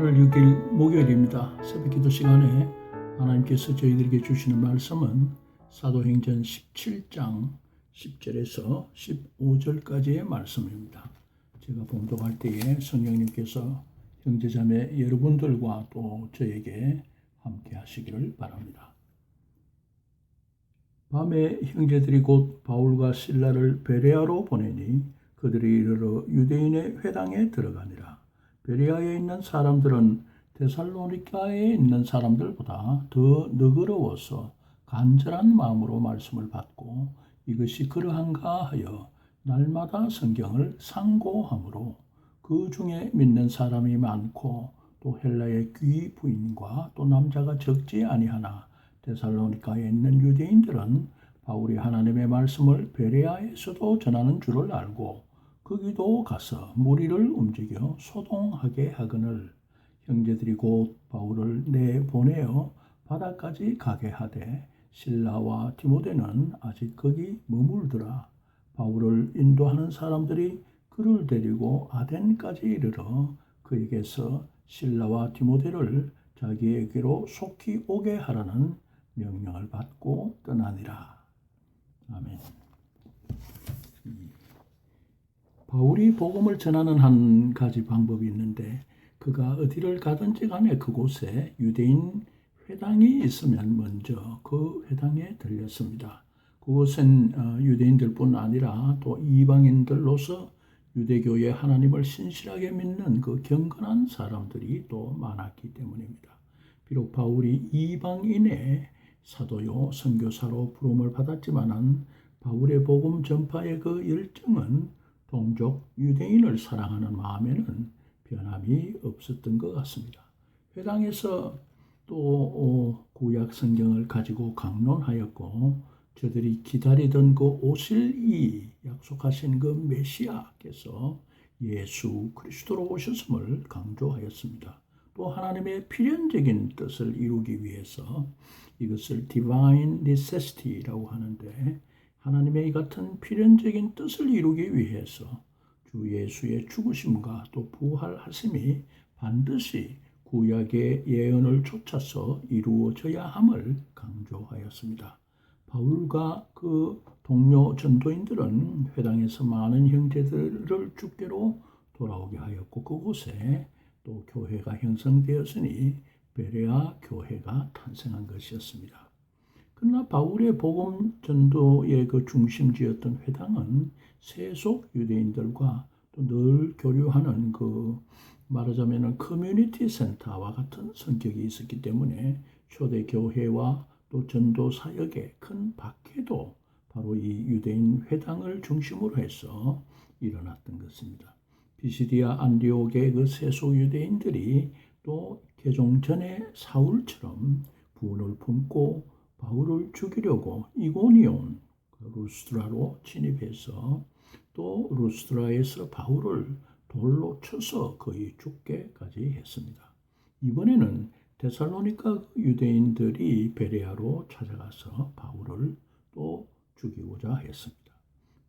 8월 6일 목요일입니다. 새벽 기도 시간에 하나님께서 저희들에게 주시는 말씀은 사도행전 17장 10절에서 15절까지의 말씀입니다. 제가 봉독할 때에 성령님께서 형제자매 여러분들과 또 저에게 함께 하시기를 바랍니다. 밤에 형제들이 곧 바울과 신라를 베레아로 보내니 그들이 이르러 유대인의 회당에 들어가니라. 베레아에 있는 사람들은 데살로니카에 있는 사람들보다 더 너그러워서 간절한 마음으로 말씀을 받고 이것이 그러한가 하여 날마다 성경을 상고함으로 그 중에 믿는 사람이 많고 또 헬라의 귀 부인과 또 남자가 적지 아니하나 데살로니카에 있는 유대인들은 바울이 하나님의 말씀을 베레아에서도 전하는 줄을 알고 거기도 가서 무리를 움직여 소동하게 하거늘 형제들이 곧 바울을 내보내어 바다까지 가게 하되 신라와 디모데는 아직 거기 머물더라. 바울을 인도하는 사람들이 그를 데리고 아덴까지 이르러 그에게서 신라와 디모데를 자기에게로 속히 오게 하라는 명령을 받고 떠나니라. 아멘. 바울이 복음을 전하는 한 가지 방법이 있는데 그가 어디를 가든지 간에 그곳에 유대인 회당이 있으면 먼저 그 회당에 들렸습니다. 그곳은 어, 유대인들뿐 아니라 또 이방인들로서 유대교의 하나님을 신실하게 믿는 그 경건한 사람들이 또 많았기 때문입니다. 비록 바울이 이방인의 사도요 선교사로 부름을 받았지만은 바울의 복음 전파의 그 열정은 동족 유대인을 사랑하는 마음에는 변함이 없었던 것 같습니다. 회당에서 또 어, 구약 성경을 가지고 강론하였고 저들이 기다리던 그 오실 이 약속하신 그 메시아께서 예수 그리스도로 오셨음을 강조하였습니다. 또 하나님의 필연적인 뜻을 이루기 위해서 이것을 divine necessity라고 하는데 하나님의 이 같은 필연적인 뜻을 이루기 위해서 주 예수의 죽으심과 또 부활하심이 반드시 구약의 예언을 쫓아서 이루어져야 함을 강조하였습니다. 바울과 그 동료 전도인들은 회당에서 많은 형제들을 주께로 돌아오게 하였고 그곳에 또 교회가 형성되었으니 베레아 교회가 탄생한 것이었습니다. 그러나 바울의 복음 전도의 그 중심지였던 회당은 세속 유대인들과 또 늘 교류하는 그 말하자면 커뮤니티 센터와 같은 성격이 있었기 때문에 초대 교회와 또 전도 사역의 큰 박해도 바로 이 유대인 회당을 중심으로 해서 일어났던 것입니다. 비시디아 안디옥의 그 세속 유대인들이 또 개종 전에 사울처럼 분을 품고 바울을 죽이려고 이고니온 그 루스트라로 진입해서 또 루스트라에서 바울을 돌로 쳐서 거의 죽게까지 했습니다. 이번에는 데살로니카 유대인들이 베레아로 찾아가서 바울을 또 죽이고자 했습니다.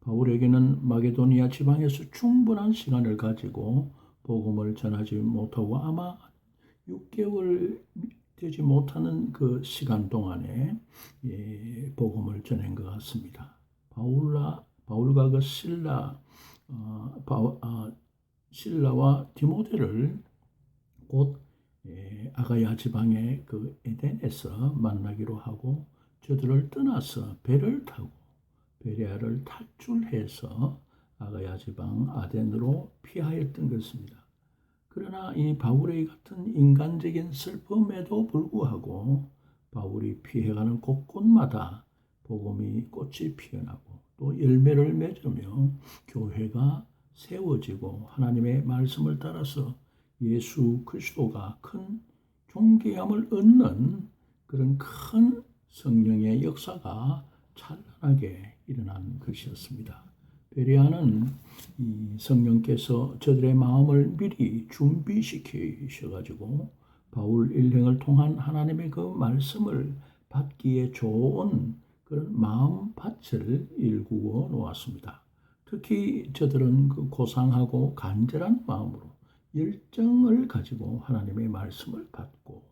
바울에게는 마게도니아 지방에서 충분한 시간을 가지고 복음을 전하지 못하고 아마 6개월 되지 못하는 그 시간 동안에 예, 복음을 전한 것 같습니다. 바울라 바울과 그 신라 어, 바울, 어, 신라와 디모데를 곧 예, 아가야 지방의 그 에덴에서 만나기로 하고 저들을 떠나서 배를 타고 베레아를 탈출해서 아가야 지방 아덴으로 피하였던 것입니다. 그러나 이 바울의 같은 인간적인 슬픔에도 불구하고 바울이 피해가는 곳곳마다 복음이 꽃이 피어나고 또 열매를 맺으며 교회가 세워지고 하나님의 말씀을 따라서 예수 그리스도가 큰 존귀함을 얻는 그런 큰 성령의 역사가 찬란하게 일어난 것이었습니다. 베리아는 이 성령께서 저들의 마음을 미리 준비시키셔가지고 바울 일행을 통한 하나님의 그 말씀을 받기에 좋은 그런 마음 밭을 일구어 놓았습니다. 특히 저들은 그 고상하고 간절한 마음으로 열정을 가지고 하나님의 말씀을 받고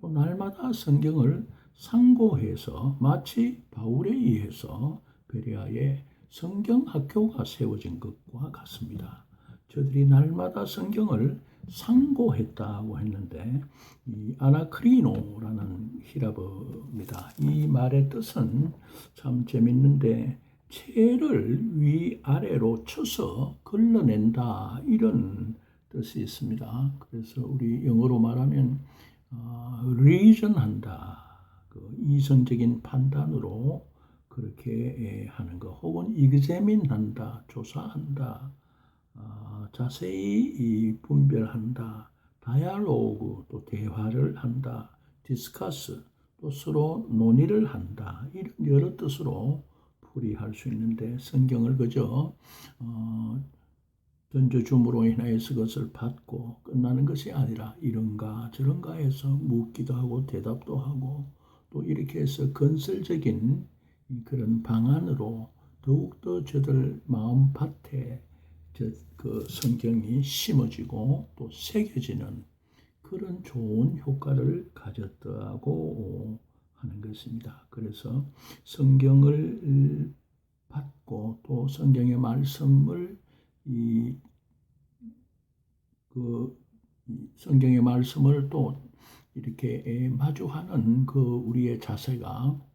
또 날마다 성경을 상고해서 마치 바울에 의해서 베레아에 성경 학교가 세워진 것과 같습니다. 저들이 날마다 성경을 상고했다고 했는데 이 아나크리노라는 히라버입니다. 이 말의 뜻은 참 재밌는데 채를 위아래로 쳐서 걸러낸다 이런 뜻이 있습니다. 그래서 우리 영어로 말하면 어, reason한다. 그 이성적인 판단으로 그렇게 하는 것 혹은 examine한다, 조사한다, 어, 자세히 분별한다, 다이알로그 또 대화를 한다, 디스커스 또 서로 논의를 한다 이런 여러 뜻으로 풀이할 수 있는데 성경을 그저 어, 던져줌으로 인하여서 그것을 받고 끝나는 것이 아니라 이런가 저런가 해서 묻기도 하고 대답도 하고 또 이렇게 해서 건설적인 그런 방안으로 더욱더 저들 마음 밭에 그 성경이 심어지고 또 새겨지는 그런 좋은 효과를 가졌다고 하는 것입니다. 그래서 성경을 받고 또 성경의 말씀을 이, 그, 성경의 말씀을 또 이렇게 마주하는 그 우리의 자세가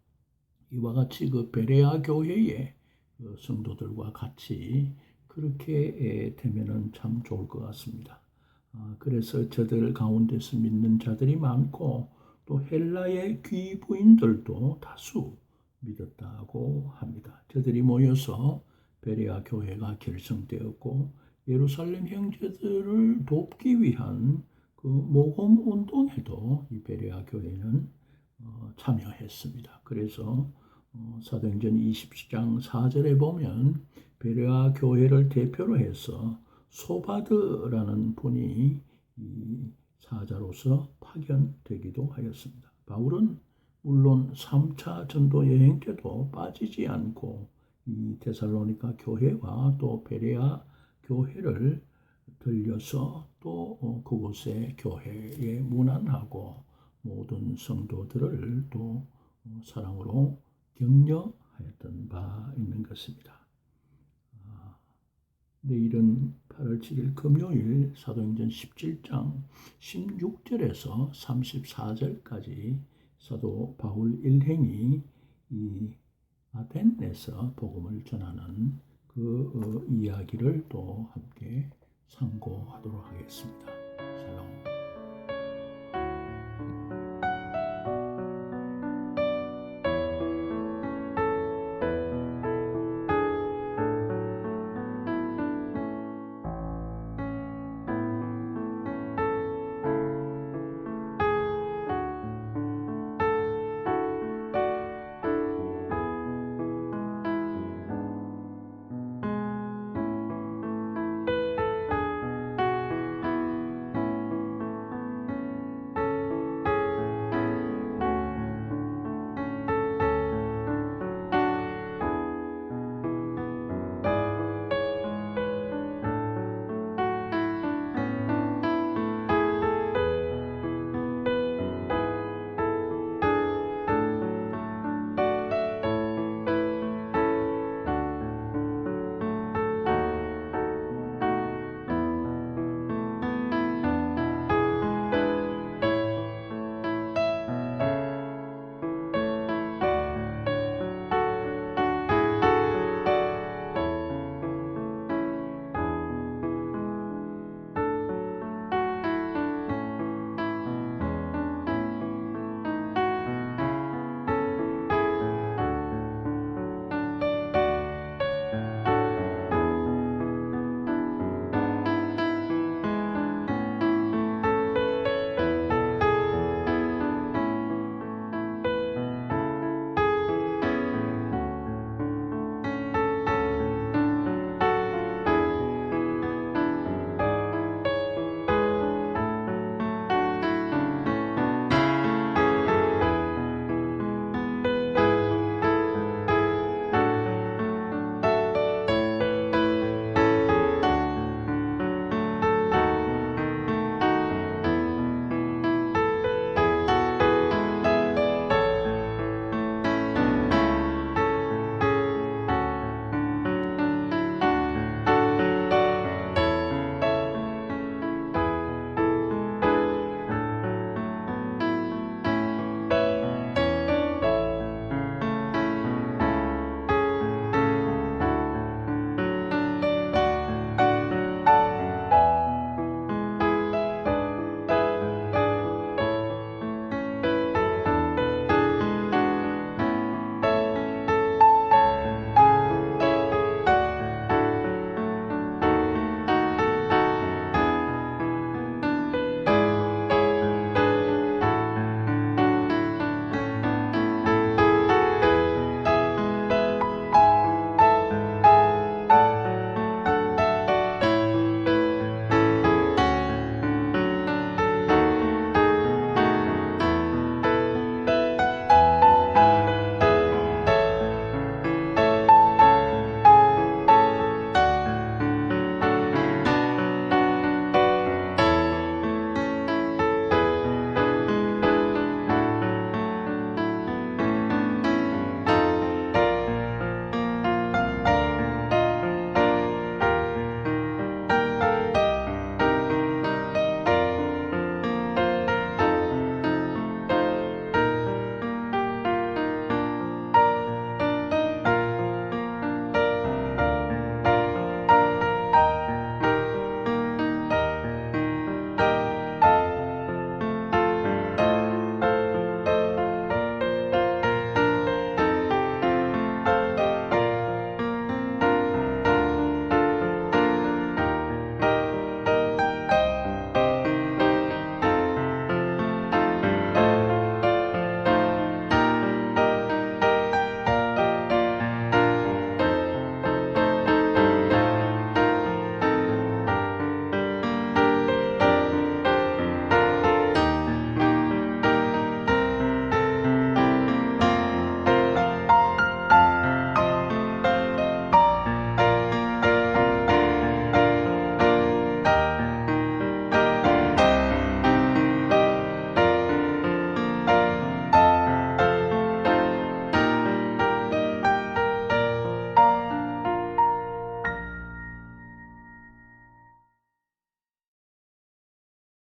이와 같이 그 베레아 교회의 그 성도들과 같이 그렇게 되면은 참 좋을 것 같습니다. 아, 그래서 저들 가운데서 믿는 자들이 많고 또 헬라의 귀부인들도 다수 믿었다고 합니다. 저들이 모여서 베레아 교회가 결성되었고 예루살렘 형제들을 돕기 위한 그 모금 운동에도 이 베레아 교회는 어, 참여했습니다. 그래서 어, 사도행전 20장 4절에 보면 베레아 교회를 대표로 해서 소바드라는 분이 이 사자로서 파견되기도 하였습니다. 바울은 물론 3차 전도 여행 때도 빠지지 않고 이 데살로니가 교회와 또 베레아 교회를 들려서 또 어, 그곳의 교회에 문안하고 모든 성도들을 또 어, 사랑으로 격려하였던 바 있는 것입니다. 아, 내일은 8월 7일 금요일 사도행전 17장 16절에서 34절까지 사도 바울 일행이 이 아덴에서 복음을 전하는 그 어, 이야기를 또 함께 상고하도록 하겠습니다. 샬롬.